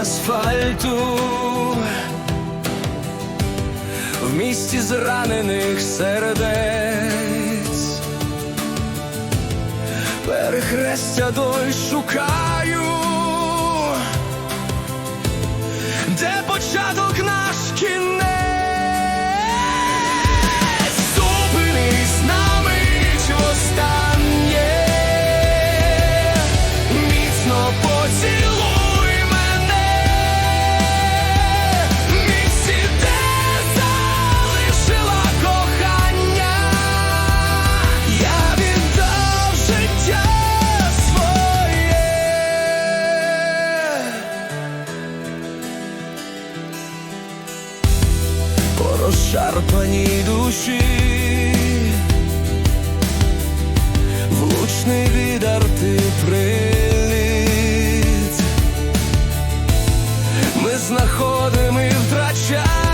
асфальту, в місті зранених сердець, перехрестя доль шукаю, де початок розшарпаній душі, влучний відарти приліт. Ми знаходимо і втрачаєм.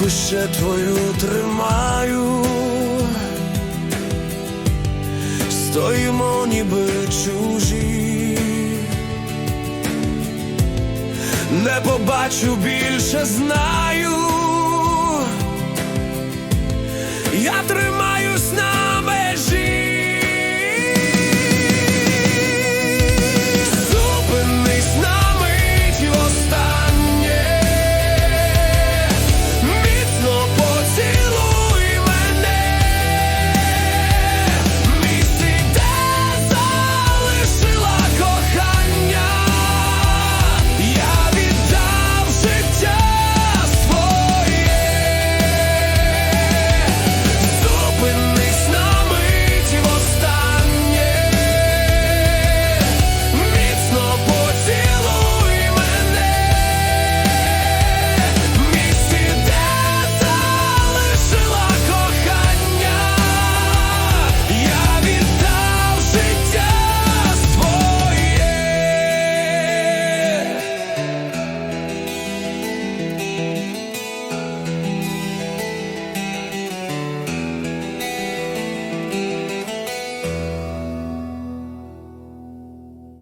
Руку ще твою тримаю, стоїмо ніби чужі, не побачу більше знаю, я тримаюсь на